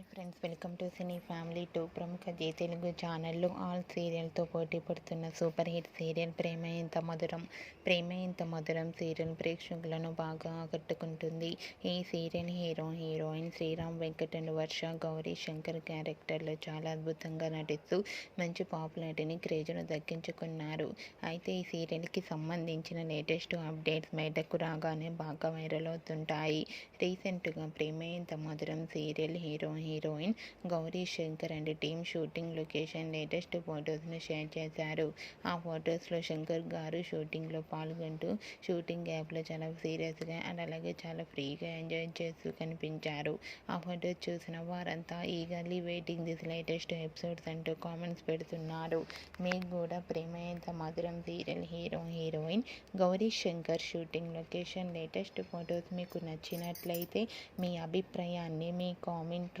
Hi friends welcome to cine family two ప్రముఖ G Telugu ఛానల్లో all సీరియల్తో పోటీ పడుతున్న సూపర్ హిట్ సీరియల్ ప్రేమ ఇంత మధురం? ప్రేమ ఇంత మధురం? సీరియల్ ప్రేక్షకులను బాగా ఆకట్టుకుంటుంది. ఈ సీరియల్ హీరో హీరోయిన్ శ్రీరామ్ వెంకటండ్ వర్ష గౌరీ శంకర్ క్యారెక్టర్లు చాలా అద్భుతంగా నటిస్తూ మంచి పాపులారిటీని క్రేజ్ను దక్కించుకున్నారు. అయితే ఈ సీరియల్కి సంబంధించిన లేటెస్ట్ అప్డేట్స్ బయటకు రాగానే బాగా వైరల్ అవుతుంటాయి. రీసెంట్గా Prema Entha Madhuram? Serial hero heroine Gowri Shankar and. Team shooting location latest ఫొటోస్ను share చేశారు. ఆ ఫొటోస్లో శంకర్ గారు షూటింగ్లో పాల్గొంటూ షూటింగ్ యాప్లో చాలా సీరియస్గా అండ్ అలాగే చాలా ఫ్రీగా ఎంజాయ్ చేస్తూ కనిపించారు. ఆ ఫొటోస్ చూసిన వారంతా eagerly waiting this latest episodes అంటూ కామెంట్స్ పెడుతున్నారు. మీకు కూడా Prema Entha Madhuram serial hero heroine Gowri Shankar shooting location latest photos మీకు నచ్చినట్లయితే మీ అభిప్రాయాన్ని మీ కామెంట్